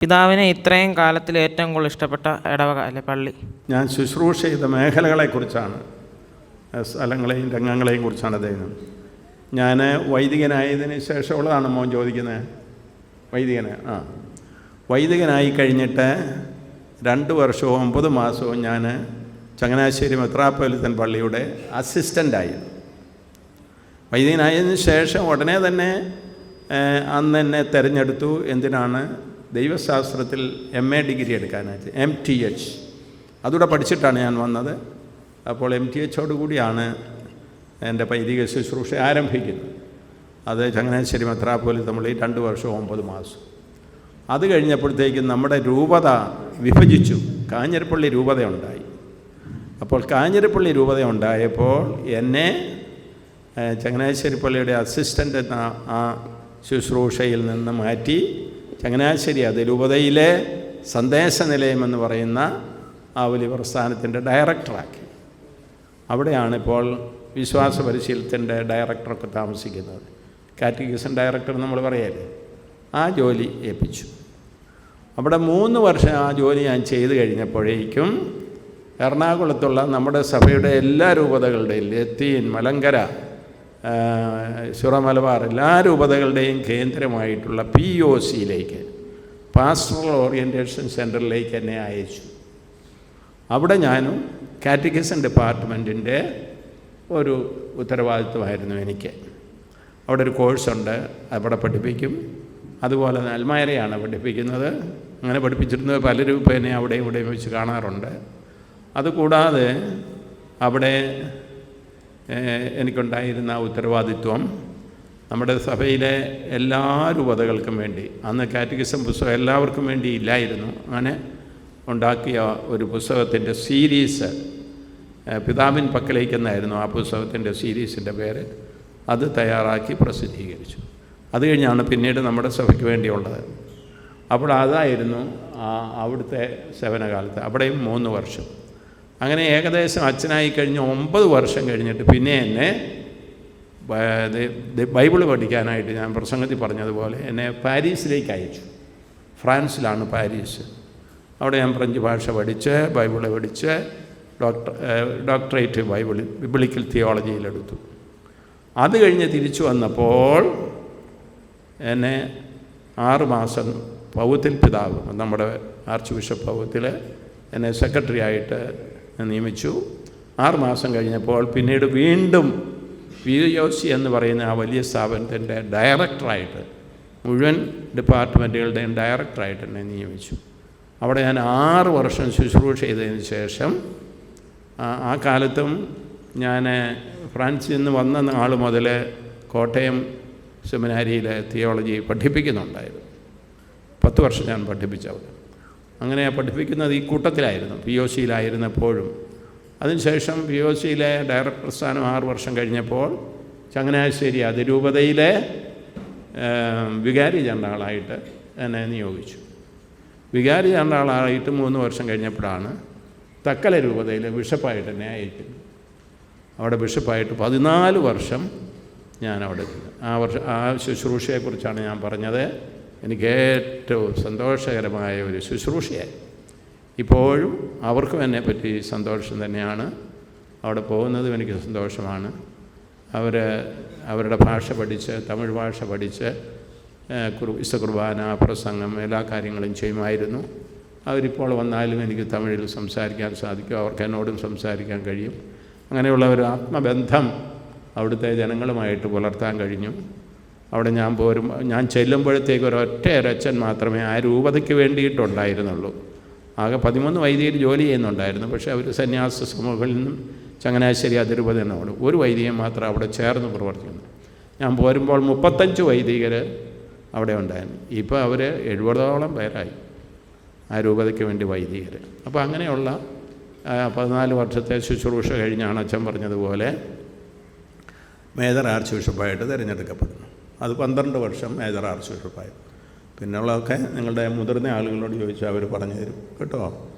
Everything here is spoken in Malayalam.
പിതാവിനെ ഇത്രയും കാലത്തിൽ ഏറ്റവും കൂടുതൽ ഇഷ്ടപ്പെട്ട ഇടവക അല്ലെ പള്ളി? ഞാൻ ശുശ്രൂഷ ചെയ്ത മേഖലകളെക്കുറിച്ചാണ് കുറിച്ചാണ് സ്ഥലങ്ങളെയും രംഗങ്ങളെയും കുറിച്ചാണ് അദ്ദേഹം. ഞാൻ വൈദികനായതിന് ശേഷമുള്ളതാണ് മോൻ ചോദിക്കുന്നത് വൈദികന് ആ. വൈദികനായി കഴിഞ്ഞിട്ട് രണ്ട് വർഷവും ഒമ്പത് മാസവും ഞാൻ ചങ്ങനാശ്ശേരി മെത്രാപ്പൊലിത്തൻ പള്ളിയുടെ അസിസ്റ്റന്റായി വൈദികനായതിനു ശേഷം ഉടനെ തന്നെ അന്ന് എന്നെ തിരഞ്ഞെടുത്തു. എന്തിനാണ്? ദൈവശാസ്ത്രത്തിൽ എം എ ഡിഗ്രി എടുക്കാനായിട്ട് എം ടി എച്ച് അതുകൂടെ പഠിച്ചിട്ടാണ് ഞാൻ വന്നത്. അപ്പോൾ എം ടി എച്ചോട് കൂടിയാണ് എന്റെ പൈതിക ശുശ്രൂഷ ആരംഭിക്കുന്നത്. അത് ചങ്ങനാശ്ശേരി മെത്രാപ്പോലി നമ്മൾ ഈ രണ്ട് വർഷം ഒമ്പത് മാസം. അത് കഴിഞ്ഞപ്പോഴത്തേക്കും നമ്മുടെ രൂപത വിഭജിച്ചു. കാഞ്ഞിരപ്പള്ളി രൂപത ഉണ്ടായി അപ്പോൾ കാഞ്ഞിരപ്പള്ളി രൂപത ഉണ്ടായപ്പോൾ എന്നെ ചങ്ങനാശ്ശേരി പള്ളിയുടെ അസിസ്റ്റന്റ് എന്ന ആ ശുശ്രൂഷയിൽ നിന്ന് മാറ്റി ചങ്ങനാശ്ശേരി അതിരൂപതയിലെ സന്ദേശ നിലയം എന്ന് പറയുന്ന ആ വലിയ പ്രസ്ഥാനത്തിന്റെ ഡയറക്ടറാക്കി. അവിടെയാണ് ഇപ്പോൾ വിശ്വാസ പരിശീലനത്തിന്റെ ഡയറക്ടറൊക്കെ താമസിക്കുന്നത്. കാറ്റഗീസൻ ഡയറക്ടർ നമ്മൾ പറയല്ലേ? ആ ജോലി ഏൽപ്പിച്ചു. അവിടെ മൂന്ന് വർഷം ആ ജോലി ഞാൻ ചെയ്തു കഴിഞ്ഞപ്പോഴേക്കും എറണാകുളത്തുള്ള നമ്മുടെ സഭയുടെ എല്ലാ രൂപതകളുടെയും ലത്തീൻ മലങ്കര ആ, സുറ മലബാർ എല്ലാ രൂപതകളുടെയും കേന്ദ്രമായിട്ടുള്ള പി ഒ സിയിലേക്ക് പാസ്റ്ററൽ ഓറിയന്റേഷൻ സെന്ററിലേക്ക് എന്നെ അയച്ചു. അവിടെ ഞാനും കാറ്റഗിസൺ ഡിപ്പാർട്ട്മെന്റിന്റെ ഒരു ഉത്തരവാദിത്വമായിരുന്നു എനിക്ക്. അവിടെ ഒരു കോഴ്സുണ്ട് അവിടെ പഠിപ്പിക്കും. അതുപോലെ തന്നെ അൽമായരെയാണ് പഠിപ്പിക്കുന്നത്. അങ്ങനെ പഠിപ്പിച്ചിരുന്നത് പലരും ഇപ്പം എന്നെ അവിടെ ഇവിടെയും വെച്ച് കാണാറുണ്ട്. അതുകൂടാതെ അവിടെ എനിക്കുണ്ടായിരുന്ന ഉത്തരവാദിത്വം നമ്മുടെ സഭയിലെ എല്ലാ രൂപതകൾക്കും വേണ്ടി അന്ന് കാറ്റഗിസം പുസ്തകം എല്ലാവർക്കും വേണ്ടി ഇല്ലായിരുന്നു. അങ്ങനെ ഉണ്ടാക്കിയ ഒരു പുസ്തകത്തിന്റെ സീരീസ് പിതാവിൻ പക്കലേക്കെന്നായിരുന്നു ആ പുസ്തകത്തിന്റെ സീരീസിന്റെ പേര്. അത് തയ്യാറാക്കി പ്രസിദ്ധീകരിച്ചു. അത് കഴിഞ്ഞാണ് പിന്നീട് നമ്മുടെ സഭയ്ക്ക് വേണ്ടിയുള്ളത്. അപ്പോൾ അതായിരുന്നു അവിടുത്തെ സേവനകാലത്ത് അവിടെയും മൂന്ന് വർഷം. അങ്ങനെ ഏകദേശം അച്ഛനായി കഴിഞ്ഞ് ഒമ്പത് വർഷം കഴിഞ്ഞിട്ട് പിന്നെ എന്നെ ബ- ഇത് ഇത് ബൈബിൾ പഠിക്കാനായിട്ട് ഞാൻ പ്രസംഗത്തിൽ പറഞ്ഞതുപോലെ എന്നെ പാരീസിലേക്ക് അയച്ചു. ഫ്രാൻസിലാണ് പാരീസ്. അവിടെ ഞാൻ ഫ്രഞ്ച് ഭാഷ പഠിച്ച് ബൈബിൾ പഠിച്ച് ഡോക്ടർ ഡോക്ടറേറ്റ് ബൈബിളിൽ ബിബിളിക്കൽ തിയോളജിയിലെടുത്തു. അത് കഴിഞ്ഞ് തിരിച്ചു വന്നപ്പോൾ എന്നെ ആറുമാസം പൗത്തിൽ പിതാവ് നമ്മുടെ ആർച്ച് ബിഷപ്പ് പൗത്തിൽ എന്നെ സെക്രട്ടറി ആയിട്ട് നിയമിച്ചു. ആറുമാസം കഴിഞ്ഞപ്പോൾ പിന്നീട് വീണ്ടും പി ഒ സി എന്ന് പറയുന്ന ആ വലിയ സ്ഥാപനത്തിന്റെ ഡയറക്ടറായിട്ട് മുഴുവൻ ഡിപ്പാർട്ട്മെന്റുകളുടെയും ഡയറക്ടറായിട്ട് എന്നെ നിയമിച്ചു. അവിടെ ഞാൻ ആറ് വർഷം ശുശ്രൂഷ ചെയ്തതിന് ശേഷം ആ- ആ കാലത്തും ഞാൻ ഫ്രാൻസിൽ നിന്ന് വന്ന നാൾ മുതൽ കോട്ടയം സെമിനാരിയിൽ തിയോളജി പഠിപ്പിക്കുന്നുണ്ടായിരുന്നു. പത്ത് വർഷം ഞാൻ പഠിപ്പിച്ചവിടെ. അങ്ങനെ പഠിപ്പിക്കുന്നത് ഈ കൂട്ടത്തിലായിരുന്നു പി ഒ സിയിലായിരുന്നപ്പോഴും അതിനുശേഷം പി ഒ സിയിലെ ഡയറക്ടർ സ്ഥാനം ആറ് വർഷം കഴിഞ്ഞപ്പോൾ ചങ്ങനാശ്ശേരി അതിരൂപതയിലെ വികാരി ജനറാളായിട്ട് എന്നെ നിയോഗിച്ചു. വികാരി ജനറാളായിട്ട് മൂന്ന് വർഷം കഴിഞ്ഞപ്പോഴാണ് തക്കല രൂപതയിൽ ബിഷപ്പായിട്ട് എന്നെ അയക്കുന്നത്. അവിടെ ബിഷപ്പായിട്ട് പതിനാല് വർഷം ഞാൻ അവിടെ ആ വർഷം ആ ശുശ്രൂഷയെക്കുറിച്ചാണ് ഞാൻ പറഞ്ഞത്. എനിക്ക് ഏറ്റവും സന്തോഷകരമായ ഒരു ശുശ്രൂഷയായി. ഇപ്പോഴും അവർക്കും എന്നെ പറ്റി സന്തോഷം തന്നെയാണ്. അവിടെ പോകുന്നതും എനിക്ക് സന്തോഷമാണ്. അവർ അവരുടെ ഭാഷ പഠിച്ച് തമിഴ് ഭാഷ പഠിച്ച് കുറു വിശുദ്ധ കുർബാന പ്രസംഗം എല്ലാ കാര്യങ്ങളും ചെയ്യുമായിരുന്നു. അവരിപ്പോൾ വന്നാലും എനിക്ക് തമിഴിൽ സംസാരിക്കാൻ സാധിക്കും. അവർക്ക് എന്നോടും സംസാരിക്കാൻ കഴിയും. അങ്ങനെയുള്ള ഒരു ആത്മബന്ധം അവിടുത്തെ ജനങ്ങളുമായിട്ട് പുലർത്താൻ കഴിഞ്ഞു. അവിടെ ഞാൻ പോരും. ഞാൻ ചെല്ലുമ്പോഴത്തേക്ക് ഒരൊറ്റ ഒരച്ഛൻ മാത്രമേ ആ രൂപതയ്ക്ക് വേണ്ടിയിട്ടുണ്ടായിരുന്നുള്ളൂ. ആകെ പതിമൂന്ന് വൈദികർ ജോലി ചെയ്യുന്നുണ്ടായിരുന്നു. പക്ഷേ അവർ സന്യാസ സമൂഹങ്ങളിൽ നിന്നും ചങ്ങനാശ്ശേരി അതിരൂപത എന്നോട് ഒരു വൈദികൻ മാത്രം അവിടെ ചേർന്ന് പ്രവർത്തിക്കുന്നു. ഞാൻ പോരുമ്പോൾ മുപ്പത്തഞ്ച് വൈദികർ അവിടെ ഉണ്ടായിരുന്നു. ഇപ്പോൾ അവർ എഴുപതോളം പേരായി ആ രൂപതയ്ക്ക് വേണ്ടി വൈദികർ. അപ്പോൾ അങ്ങനെയുള്ള പതിനാല് വർഷത്തെ ശുശ്രൂഷ കഴിഞ്ഞാണ് അച്ഛൻ പറഞ്ഞതുപോലെ മേജർ ആർച്ച് ബിഷപ്പായിട്ട് തിരഞ്ഞെടുക്കപ്പെടുന്നു അത് പന്ത്രണ്ട് വർഷം മേജർ ആർച്ച് ബിഷപ്പായി പിന്നുള്ളതൊക്കെ നിങ്ങളുടെ മുതിർന്ന ആളുകളോട് ചോദിച്ചാൽ അവർ പറഞ്ഞു തരും. കേട്ടോ?